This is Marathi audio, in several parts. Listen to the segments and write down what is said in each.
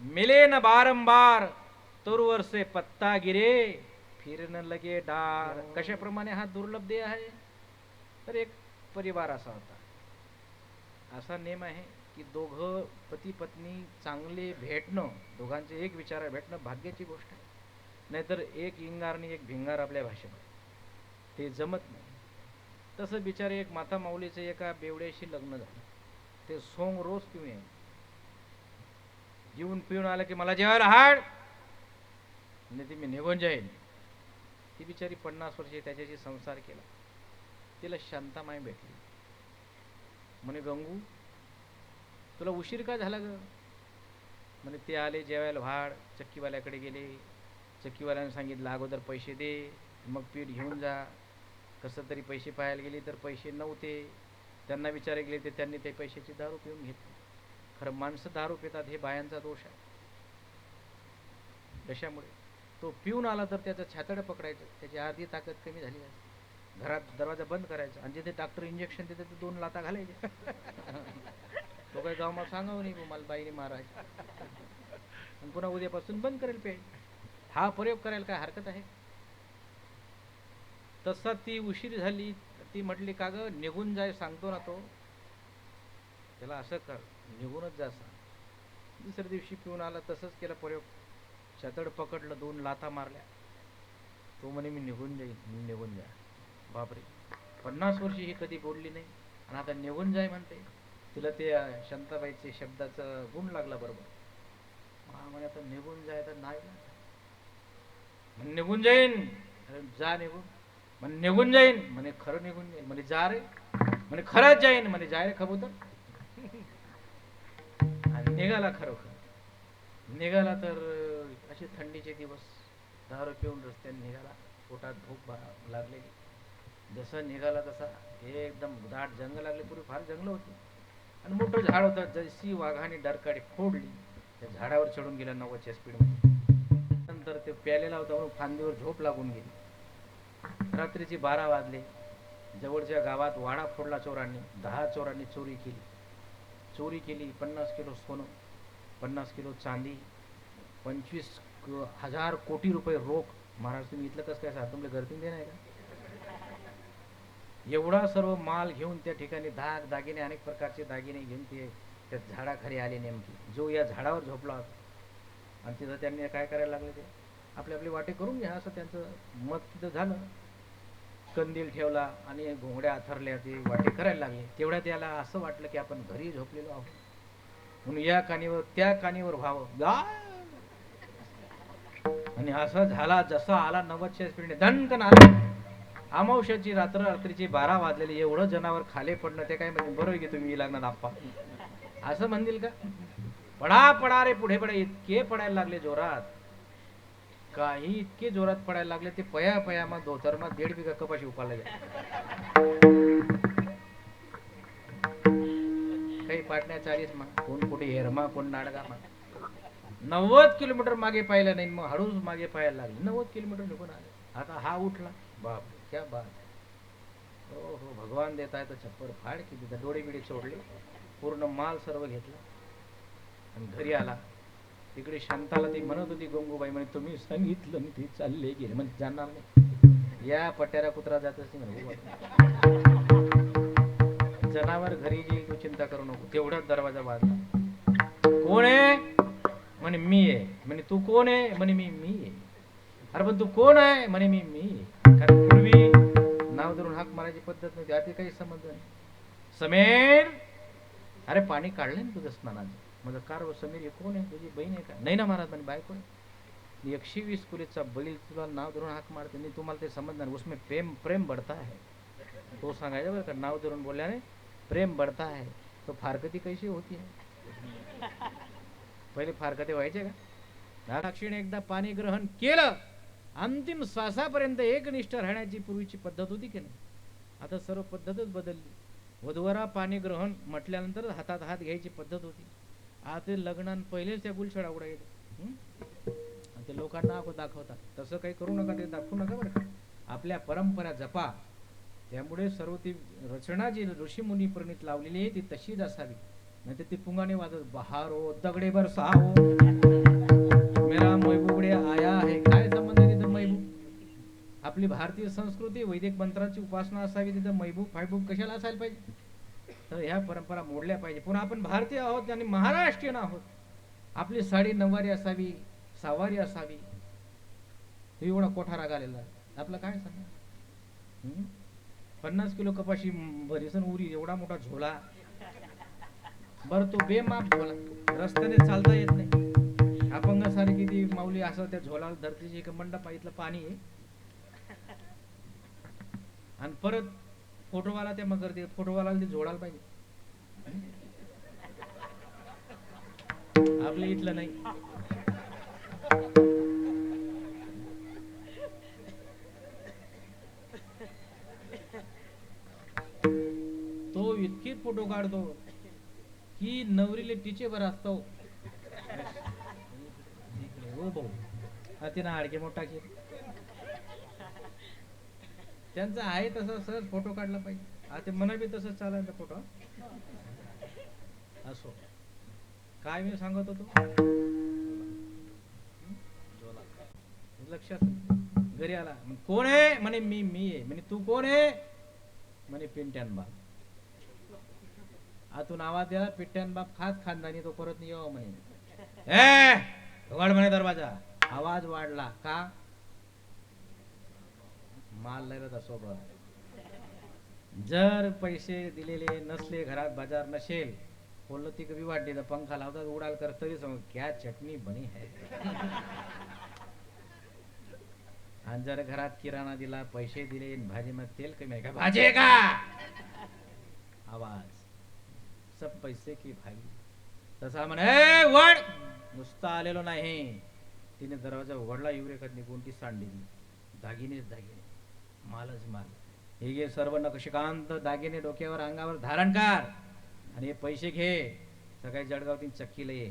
मिले न बारंबार तोरवर से पत्ता गिरे फिर न लगे डार। कशाप्रमाणे हा दुर्लभ देह आहे? तर एक परिवार असा होता. असा नेम आहे की दोघं पती पत्नी चांगले भेटणं दोघांचे एक विचार भेटणं भाग्याची गोष्ट आहे. नाहीतर एक इंगार आणि एक भिंगार आपल्या भाषेमध्ये. ते जमत नाही. तसं बिचारे एक माता माऊलीचं एका बेवड्याशी लग्न झालं. ते सोंग रोज पिऊन यायचे जेवून पिऊन आलं की मला जेवायला हाड. म्हणजे ती मी निघून जाईन. ती बिचारी पन्नास वर्षे त्याच्याशी संसार केला. तिला शांतामाई भेटली. म्हणे गंगू तुला उशीर का झाला ग? म्हणे ते आले जेवायला भाड. चक्कीवाल्याकडे गेले. चक्कीवाल्याने सांगितलं अगोदर पैसे दे मग पीठ घेऊन जा. कसं तरी पैसे पाहायला गेले तर पैसे नव्हते. त्यांना विचारायला गेले ते त्यांनी ते पैशाची दारू पिऊन घेतली. खरं माणसं दारू पितात हे बायांचा दोष आहे. कशामुळे? तो पिऊन आला तर त्याचं छातडं पकडायचं त्याची अर्धी ताकद कमी झाली आहे घरात दरवाजा बंद करायचा आणि जिथे डॉक्टर इंजेक्शन देते ते दोन लाता घालायचे तो काही गाव मला सांगावं नाही मला बाईने मारायचं. आणि पुन्हा उद्यापासून बंद करेल पेट. हा प्रयोग करायला काय हरकत आहे? तसा ती उशीर झाली ती म्हटली का ग निघून जाय सांगतो ना तो. त्याला असं कर. निघूनच जा सांग दुसऱ्या दिवशी पिऊन आला तसंच केला. प्रयोग छतड पकडलं दोन लाथा मारल्या. तो म्हणे मी निघून जाईन मी निघून जा. बापरे. पन्नास वर्षी ही कधी बोलली नाही. आणि आता निघून जाय म्हणते. तिला ते शांताबाईचे शब्दाचा गुण लागला बरोबर. हा म्हणे आता निघून जाय तर नाही ना. निघून जाईन. अरे जा निघून. म्हणे निघून जाईन. म्हणे खरं निघून जाईन. म्हणे जा रे. म्हणे खरंच जाईन. म्हणे जाय रे खबूतर. निघाला खरोखर. निघाला तर असे थंडीचे दिवस दारू पिऊन रस्त्याने निघाला. पोटात भूक भा- लागलेली. जसं निघाला तसा एकदम दाट जंगल लागले. पूर्वी फार जंगल होती. आणि मोठं झाड होतं. जशी वाघाने डरकाडी फोडली त्या झाडावर चढून गेला नव्वदच्या स्पीडमध्ये नंतर ते प्यालेला होता म्हणून फांदीवर झोप लागून गेली. रात्रीचे बारा वाजले. जवळच्या गावात वाडा फोडला चोरांनी. दहा चोरांनी चोरी केली. चोरी केली पन्नास किलो सोनं पन्नास किलो चांदी पंचवीस हजार कोटी रुपये रोख. महाराज तुम्ही इथलं कसं काय सांग तुमले गर्दी देणार नाही का? एवढा सर्व माल घेऊन त्या ठिकाणी धाक दागिने अनेक प्रकारचे दागिने घेऊन ते त्या झाडाखाली आले नेमके. जो या झाडावर झोपला होता. आणि तिथं त्यांनी काय करायला लागले ते? आपले आपले वाटे करून घ्या असं त्यांचं मत तिथं झालं. कंदील ठेवला आणि घोंगड्या आथरल्या ते वाटे करायला लागले. तेवढ्या त्याला असं वाटलं की आपण घरी झोपलेलो आहोत. म्हणून या कानीवर त्या कानीवर व्हावं. आणि असं झाला जसा आला नव्वदच्या स्पीडने दणकन आला अमावश्याची रात्र रात्रीची बारा वाजलेली. एवढं जनावर खाले पडलं ते काय म्हणजे बरोबर की तुम्ही लागणार आप्पा. असं म्हणतील का? पडा पडा रे पुढे पडा. इतके पडायला लागले जोरात. काही इतके जोरात पडायला लागले ते पया पया मग धोतरमा दीड बिघा कपाशी उपाला काही पाटण्या चाळीस मग कोण कुठे हेरमा कोण नाडगा मग. नव्वद किलोमीटर मागे पाहिलं नाही मग हळूच मागे पाहायला लागले. नव्वद किलोमीटर निघून आले. आता हा उठला. बाप क्या बाप हो हो भगवान देत आहे तर छप्पर फाड किती तिथं डोळे बिडे सोडले. पूर्ण माल सर्व घेतला. आणि घरी आला. तिकडे शांताला ती म्हणत होती गंगूबाई म्हणे तुम्ही सांगितलं मी ती चालले गेले. म्हणजे जाणार नाही. या पट्यारा कुत्रा जात असते म्हणे जनावर घरी येईल तू चिंता करू नको तेवढाच दरवाजा वाजला कोण आहे? म्हणे मी आहे. म्हणे तू कोण आहे? म्हणे मी मी आहे. अरे पण तू कोण आहे? म्हणे मी मी कारण पूर्वी नाव धरून हाक मारायची पद्धत नव्हती आता काही समज नाही. समेर अरे पाणी काढलं ना तुझं स्नानाचं? माझं कार व समीर हे कोण आहे? तुझी बहीण आहे का? नाही ना महाराज म्हणजे बायको आहे. एकशे वीस कुलीचा बैल तुला नाव धरून हाक मारते. नाही तुम्हाला ते समजणार उसमें प्रेम प्रेम बढ़ता आहे. तो सांगायचं बरं का नाव धरून बोलल्याने प्रेम बढ़ता आहे. तो फारकती कशी होती? है पहिले फारकते व्हायचे का? दक्षिणे एकदा पाणी ग्रहण केलं. अंतिम श्वासापर्यंत एकनिष्ठ राहण्याची पूर्वीची पद्धत होती की नाही? आता सर्व पद्धतच बदलली. वधूवरा पाणी ग्रहण म्हटल्यानंतर हातात हात घ्यायची पद्धत होती. आता ते लग्नान पहिलेच त्या गुलछडा उडायचे ते लोकांना दाखवतात. तसं काही करू नका ते दाखवू नका बरं आपल्या परंपरा जपा. त्यामुळे सर्व ती रचना जी ऋषीमुनी प्रणित लावलेली आहे ती तशीच असावी. नाहीतर ती पुंगाने वाजत बहारो दगडे बरसाओ मेरा महबूबडे आया आहे काय संबंध तिथं महबूब? आपली भारतीय संस्कृती वैदिक मंत्रांची उपासना असावी तिथं. मैबूब फायबूब कशाला असायला पाहिजे? तर ह्या परंपरा मोडल्या पाहिजे. पुन्हा आपण भारतीय आहोत आणि महाराष्ट्रीयन आहोत. आपली साडी नऊवारी असावी सहावारी असावी एवढा कोठा राग आलेला आपलं काय सांगा? पन्नास किलो कपाशी भरीसन उरी एवढा मोठा झोला. बरं तो बेमाप झोला. रस्त्याने चालता येत नाही. अपंगासारखी ती माऊली असं त्या झोला धरतीची एक मंडप आहे, इथलं पाणी आहे. आणि परत फोटोवाला ते मग करते. फोटोवाला ते जोडायला पाहिजे. आपल्या इथलं नाही. तो इतके फोटो काढतो की नवरीले टिचे बर असतो. हो भाऊ. हा तिनं आडके मोठा केला त्यांचा आहे तसं सहज फोटो काढला पाहिजे. आता ते मना बी तसंच चालायचा फोटो. असो. काय मी सांगत होतो? लक्षात. घरी आला. कोण आहे? म्हणे मी मी आहे. म्हणे तू कोण आहे? म्हणे पिंट्यान बाप. आतून आवाज द्या पिंट्यान बाप खास खानदानी तो परत नाही म्हणे. ए! म्हणे दरवाजा. आवाज वाढला. का? माल लय होता सोबत जर पैसे दिलेले नसले घरात बाजार नसेल बोललो ती कधी वाटली तर पंखा लावतात उडाल कर तरी समज क्या चटणी बनी है? आणि जर घरात किराणा दिला पैसे दिले भाजी मग तेल कमी आहे का? भाजी का? आवाज. सब पैसे की भाजी तसा म्हणे वड! नुसता आलेलो नाही. तिने दरवाजा उघडला युरेखात निघून ती सांडली. दागिनेच दागिने. मालच माल. हे घे सर्व नक्षकांत दागिने डोक्यावर अंगावर धारण कर. आणि हे पैसे घे. सकाळी जळगावतीन चक्कीला ये.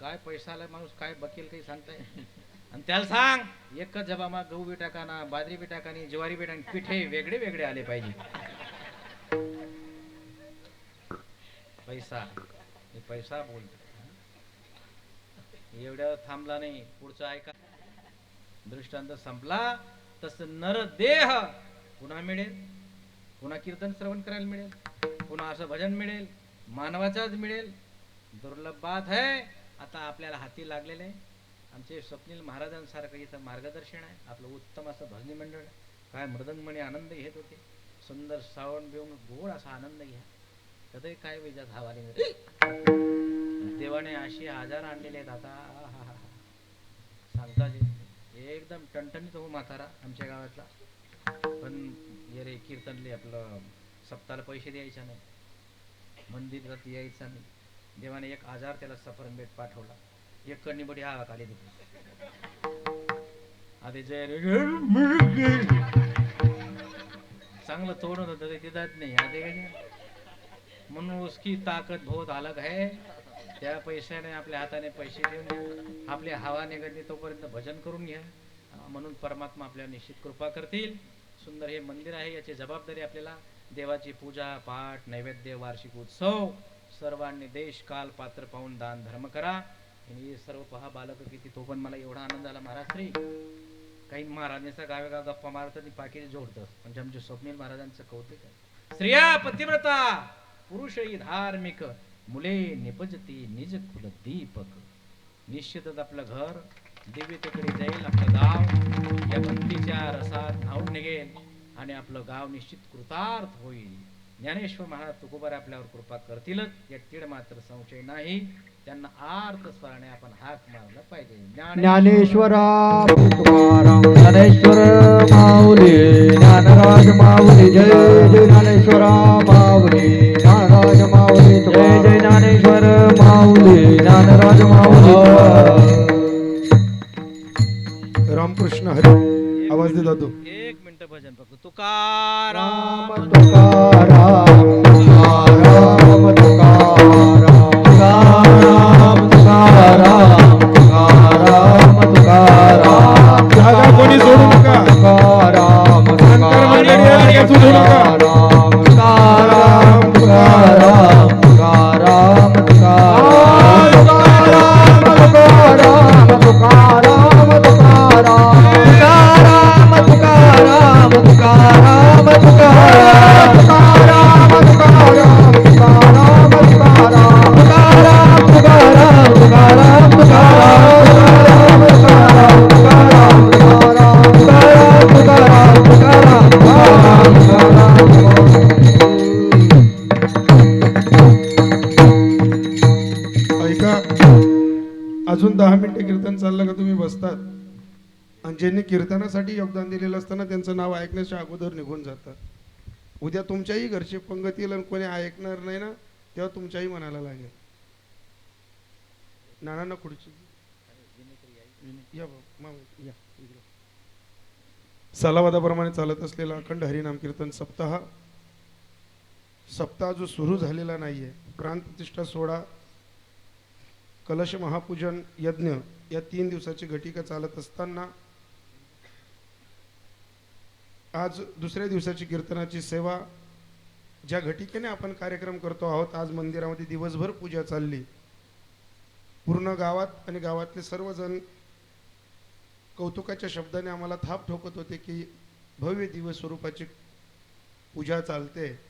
काय पैसा आला माणूस काय बकेल काही सांगताय? आणि त्याला सांग एकच जबामा गहू बी टाकाना बाजरी बी टाकानी ज्वारी बी टाकानी पिठे वेगळे वेगळे आले पाहिजे. पैसा. हे पैसा बोलतो एवढ्या थांबला नाही. पुढचं ऐका. दृष्टांत संपला तस नर देह पुन्हा मिळेल पुन्हा कीर्तन श्रवण करायला मिळेल पुन्हा असं भजन मिळेल मानवाचाच मिळेल. दुर्लभ बात आहे आता आपल्याला हाती लागलेले आहे. आमचे स्वप्नील महाराजांसारखं इथं मार्गदर्शन आहे. आपलं उत्तम असं भजनी मंडळ आहे. काय मृदंगमणी आनंद घेत होते. सुंदर श्रावण बिवून गोड असा आनंद घ्या. कधी काय वेजात हवाली देवाने अशी आजार आणलेले आहेत आता आहाहा. सांगताच येत नाही. एकदम टणटणीत हो म्हातारा आमच्या गावातला. पण हे रे कीर्तनले आपलं सप्ताला पैसे द्यायचा नाही. मंदिरात यायचा नाही. देवाने एक आजार त्याला सफरमेट पाठवला. एक कणी बडी हा खाली दिली आधी जय रे चांगलं तोडत होतं ते जात नाही. आधी काय म्हणून उसकी ताकद बहुत अलग है. त्या पैशाने आपल्या हाताने पैसे देऊन आपल्या हवा निघत तोपर्यंत भजन करून घ्या. म्हणून परमात्मा आपल्याला निश्चित कृपा करतील. सुंदर हे मंदिर आहे याची जबाबदारी आपल्याला देवाची पूजा पाठ नैवेद्य वार्षिक उत्सव सर्वांनी देश काल पात्र पाहून दान धर्म करा. हे सर्व पहा बालक किती तो पण मला एवढा आनंद झाला महाराज श्री. काही महाराजांचा गावेगाव गप्पा मारतात आणि पाकिट जोडतं म्हणजे आमचे स्वप्नील महाराजांचं कौतुक आहे. स्त्रिया पतिव्रता पुरुषही धार्मिक. मुले निपजती निज कुल दीपक. निश्चितच आपलं घर दिव्यतेकडे जाईल आपलं गाव. या भक्तीच्या रसात न्हावून निघेल आणि आपलं गाव निश्चित कृतार्थ होईल. ज्ञानेश्वर महाराज तुकोबार आपल्यावर कृपा करतीलच या तीड मात्र संशय नाही. त्यांना आर्थ स्वराने आपण हाक मारला पाहिजे. ज्ञानेश्वरा ज्ञानेश्वर माऊली ज्ञानराज माऊली जय जय ज्ञानेश्वरा माऊली ज्ञानराज माऊली जय जय ज्ञानेश्वर माऊली ज्ञानराज माऊली रामकृष्ण हरी. आवाज दे दादू. एक मिनिट भजन फक्त. तुकाराम. राम तुकाराम तुकाराम. बसतात. आणि ज्यांनी कीर्तनासाठी योगदान दिलेलं असताना त्यांचं नाव ऐकण्याच्या अगोदर निघून जातात उद्या तुमच्याही घरचे पंगतील आणि कोणी ऐकणार नाही ना तेव्हा तुमच्याही मनाला लागेल. नाना खुर्ची या या इकडे. चालत असलेला अखंड हरिनाम कीर्तन सप्ताह. सप्ताह जो सुरू झालेला नाहीये. प्राणप्रतिष्ठा सोहळा कलश महापूजन यज्ञ या तीन दिवसाची घटिका चालत असताना आज दुसऱ्या दिवसाची कीर्तनाची सेवा ज्या घटिकेने आपण कार्यक्रम करतो आहोत आज मंदिरामध्ये दिवसभर पूजा चालली. पूर्ण गावात आणि गावातले सर्वजण कौतुकाच्या शब्दाने आम्हाला थाप ठोकत होते की भव्य दिवस स्वरूपाची पूजा चालते.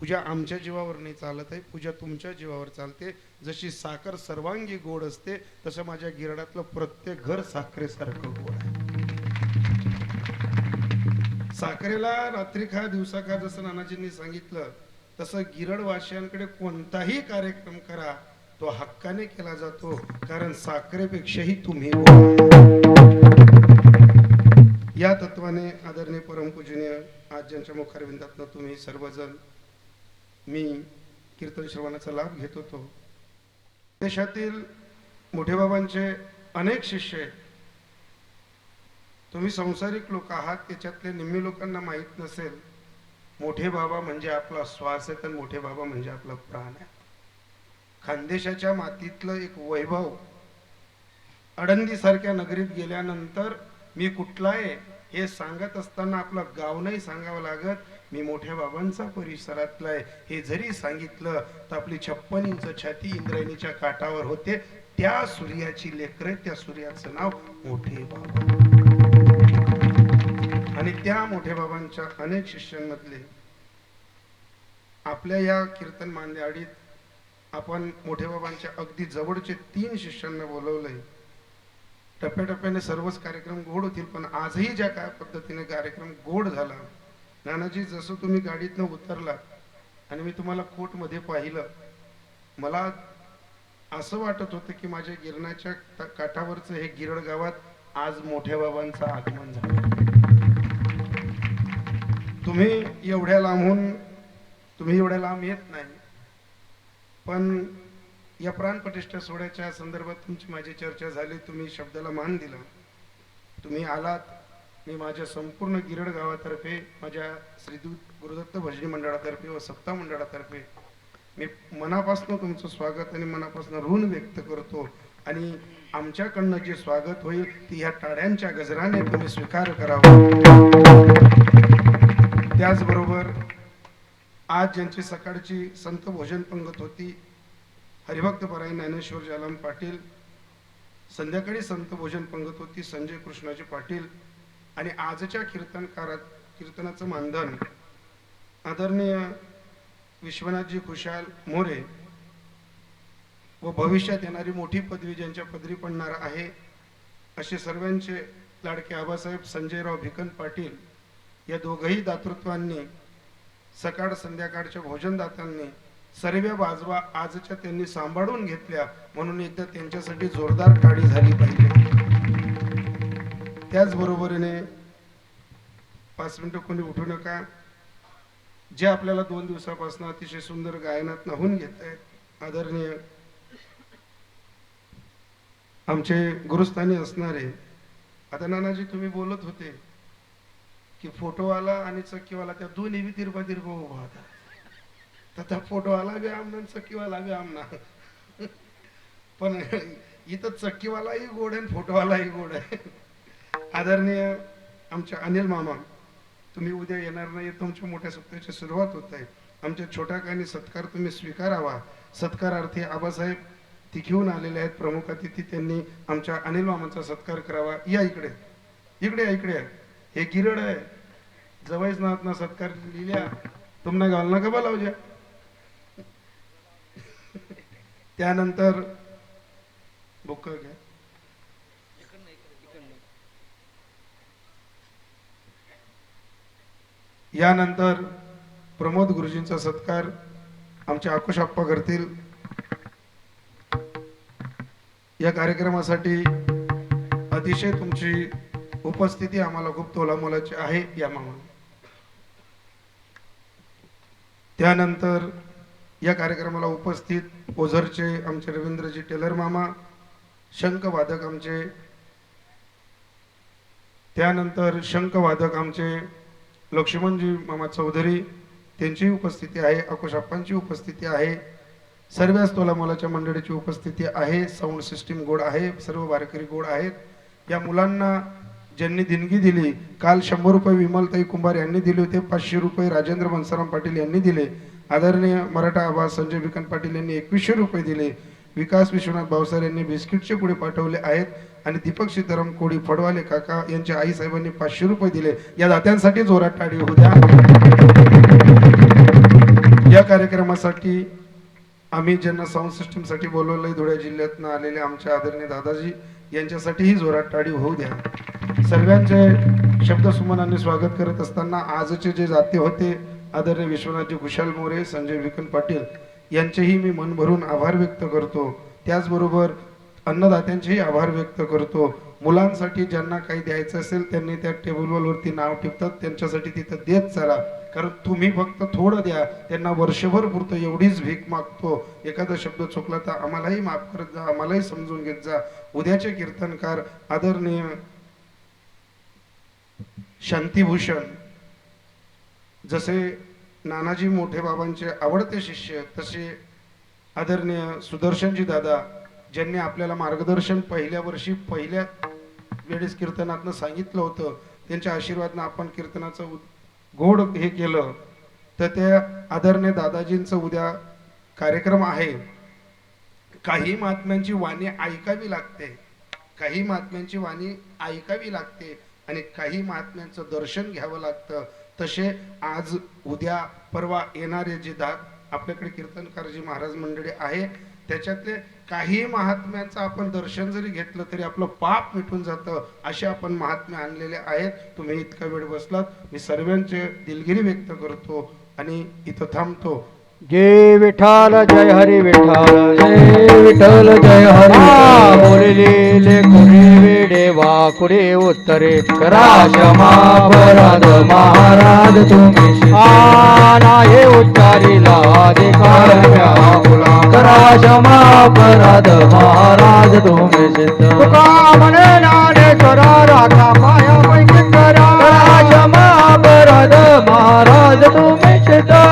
पूजा आमच्या जीवावर नाही चालत आहे पूजा तुमच्या जीवावर चालते. जशी साखर सर्वांगी गोड असते तसं माझ्या गिरडातलं प्रत्येक घर साखरेसारखं गोड आहे. साखरेला रात्री खा दिवसा खा जसं नानाजींनी सांगितलं तसं गिरडवासियांकडे कोणताही कार्यक्रम करा तो हक्काने केला जातो कारण साखरेपेक्षाही तुम्ही या तत्वाने आदरणीय परमपूजनीय आज ज्यांच्या मुखारविंदातनं तुम्ही सर्वजण मी कीर्तन श्रवणाचा लाभ घेत होतो. देशातील मोठे बाबांचे अनेक शिष्य तुम्ही संसारिक लोक आहात त्याच्यातले निम्मी लोकांना माहीत नसेल. मोठे बाबा म्हणजे आपला श्वास आहे तर मोठे बाबा म्हणजे आपला प्राण आहे. खानदेशाच्या मातीतलं एक वैभव अडंदीसारख्या नगरीत गेल्यानंतर मी कुठला आहे हे सांगत असताना आपलं गाव नाही सांगावं लागत. मी मोठ्या बाबांचा परिसरातला आहे हे जरी सांगितलं तर आपली छप्पन इंच छाती इंद्रायणीच्या काठावर होते. त्या सूर्याची लेकर त्या सूर्याचं नाव मोठे बाबा. आणि त्या मोठ्या बाबांच्या अनेक शिष्यांमधले आपल्या या कीर्तन मांदेआडीत आपण मोठे बाबांच्या अगदी जवळचे तीन शिष्यांना बोलवलंय. टप्प्याटप्प्याने सर्वच कार्यक्रम गोड होतील पण आजही ज्या काय पद्धतीने कार्यक्रम गोड झाला नानाजी जसं तुम्ही गाडीतनं उतरला आणि मी तुम्हाला कोटमध्ये पाहिलं मला असं वाटत होतं की माझ्या गिरणाच्या काठावरचं हे गिरड गावात आज मोठ्या बाबांचं आगमन झालं. तुम्ही एवढ्या लांबून तुम्ही एवढ्या लांब येत नाही पण या प्राणप्रतिष्ठा सोहळ्याच्या संदर्भात तुमची माझी चर्चा झाली तुम्ही शब्दाला मान दिला तुम्ही आलात मी माझ्या संपूर्ण गिरड गावातर्फे माझ्या श्रीदूत गुरुदत्त भजनी मंडळातर्फे व सप्ता मंडळातर्फे मी मनापासून तुमचं स्वागत आणि मनापासून ऋण व्यक्त करतो आणि आमच्याकडनं जे स्वागत होईल ते ह्या टाळ्यांच्या गजराने तुम्ही स्वीकार करावा. त्याचबरोबर आज ज्यांची सकाळची संत भोजन पंगत होती हरिभक्त परायण ज्ञानेश्वर जालम पाटील संध्याकाळी संत भोजन पंगत होती संजय कृष्णाजी पाटील आणि आजच्या कीर्तनकारात कीर्तनाचं मानधन आदरणीय विश्वनाथजी खुशाल मोरे व भविष्यात येणारी मोठी पदवी ज्यांच्या पदरी पडणार आहे असे सर्वांचे लाडके आबासाहेब संजयराव भिकन पाटील या दोघही दातृत्वांनी सकाळ संध्याकाळच्या भोजनदात्यांनी सर्व बाजवा आजच्या त्यांनी सांभाळून घेतल्या म्हणून एकदा त्यांच्यासाठी जोरदार टाळी झाली पाहिजे. त्याचबरोबरीने पाच मिनटं कोणी उठू नका. जे आपल्याला दोन दिवसापासून अतिशय सुंदर गायनात नाहून घेत आहेत आदरणीय आमचे गुरुस्थानी असणारे आता नानाजी तुम्ही बोलत होते की फोटोवाला आणि चक्कीवाला त्या दोन्ही बी तिरपा तिरपा उभा होता तर त्या फोटोवाला बी आमना चक्कीवाला बी आमना पण इथं चक्कीवालाही गोड आहे आणि फोटोवालाही गोड आहे. आदरणीय आमच्या अनिल मामा तुम्ही उद्या येणार नाही तुमच्या मोठ्या सप्ताहाची सुरुवात होत आहे. आमच्या छोट्या काही सत्कार तुम्ही स्वीकारावा. सत्कारार्थी आबासाहेब ती घेऊन आलेले आहेत प्रमुख अतिथी त्यांनी आमच्या अनिल मामांचा सत्कार करावा. या इकडे. इकडे या इकडे हे गिरड आहे. जवळच नातना सत्कार लिहिल्या. तुम्हाला घाल नका बोलावजा त्यानंतर बुक घ्या. यानंतर प्रमोद गुरुजींचा सत्कार आमचे आकुश आप्पा करतील या कार्यक्रमासाठी अतिशय तुमची उपस्थिती आम्हाला खूप तोलामोलाची आहे या मामा त्यानंतर या कार्यक्रमाला उपस्थित ओझरचे आमचे रवींद्रजी टेलर मामा शंखवादक आमचे त्यानंतर शंखवादक आमचे लक्ष्मणजी मामा चौधरी त्यांची उपस्थिती आहे अकुशाप्पांची उपस्थिती आहे सर्वच तोलामोलाच्या मंडळीची उपस्थिती आहे साऊंड सिस्टीम गोड आहे सर्व वारकरी गोड आहेत. या मुलांना ज्यांनी देणगी दिली काल शंभर रुपये विमलताई कुंभार यांनी दिले होते पाचशे रुपये राजेंद्र मनसाराम पाटील यांनी दिले आदरणीय मराठा आबा संजय विकन पाटील यांनी एकवीसशे रुपये दिले विकास विश्वनाथ भावसार यांनी बिस्किटचे पुढे पाठवले आहेत आणि दीपक सीताराम कोडी फडवाले काका यांच्या आई साहेबांनी पाचशे रुपये दिले. या दात्यांसाठी जोरात टाळी होत्या या कार्यक्रमासाठी आम्ही ज्यांना साऊंड सिस्टीमसाठी बोलवलंय धुळे जिल्ह्यातनं आलेले आमच्या आदरणीय दादाजी यांच्यासाठीही जोरात टाळी होऊ द्या. सर्वांचे शब्दसुमनाने स्वागत करत असताना आजचे जे जाते होते आदरणीय विश्वनाथजी खुशाल मोरे संजय विकन पाटील यांचेही मी मन भरून आभार व्यक्त करतो. त्याचबरोबर अन्नदात्यांचेही आभार व्यक्त करतो. मुलांसाठी ज्यांना काही द्यायचं असेल त्यांनी त्या टेबलवरती नाव टिपतात त्यांच्यासाठी तिथं देत चला. कारण तुम्ही फक्त थोडं द्या. त्यांना वर्षभर पुरतं एवढीच भीक मागतो. एखादा शब्द चुकला तर आम्हालाही माफ करत जा आम्हालाही समजून घेत जा. उद्याचे कीर्तनकार आदरणीय शांतीभूषण जसे नानाजी मोठे बाबांचे आवडते शिष्य तसे आदरणीय सुदर्शनजी दादा ज्यांनी आपल्याला मार्गदर्शन पहिल्या वर्षी पहिल्या वेळेस कीर्तनातनं सांगितलं होतं त्यांच्या आशीर्वादनं आपण कीर्तनाचं गोड हे केलं. तर त्या आदरणीय दादाजींचं उद्या कार्यक्रम आहे. काही महात्म्यांची वाणी ऐकावी लागते. काही महात्म्यांची वाणी ऐकावी लागते आणि काही महात्म्यांचं दर्शन घ्यावं लागतं. तसे आज उद्या परवा येणारे जे दात आपल्याकडे कीर्तनकारजी महाराज मंडळी आहे त्याच्यातले काही महात्म्यांचं आपण दर्शन जरी घेतलं तरी आपलं पाप मिटून जातं असे आपण महात्मे आणलेले आहेत. तुम्ही इतका वेळ बसलात. मी सर्वांचे दिलगिरी व्यक्त करतो आणि इथं थांबतो. जय विठाल जय हरी विठाल जय विठ्ठल जय हरी बोललेले कुणी वेडे वा कुरे उत्तरे। करा क्षमा महाराज तुम्ही नाही उच्चारीला अधिकार करा क्षमा पराध महाराज तुम्ही तुका म्हणे नाने करा राखा माया पैकी करा। क्षमा पराध महाराज तुम्ही शेता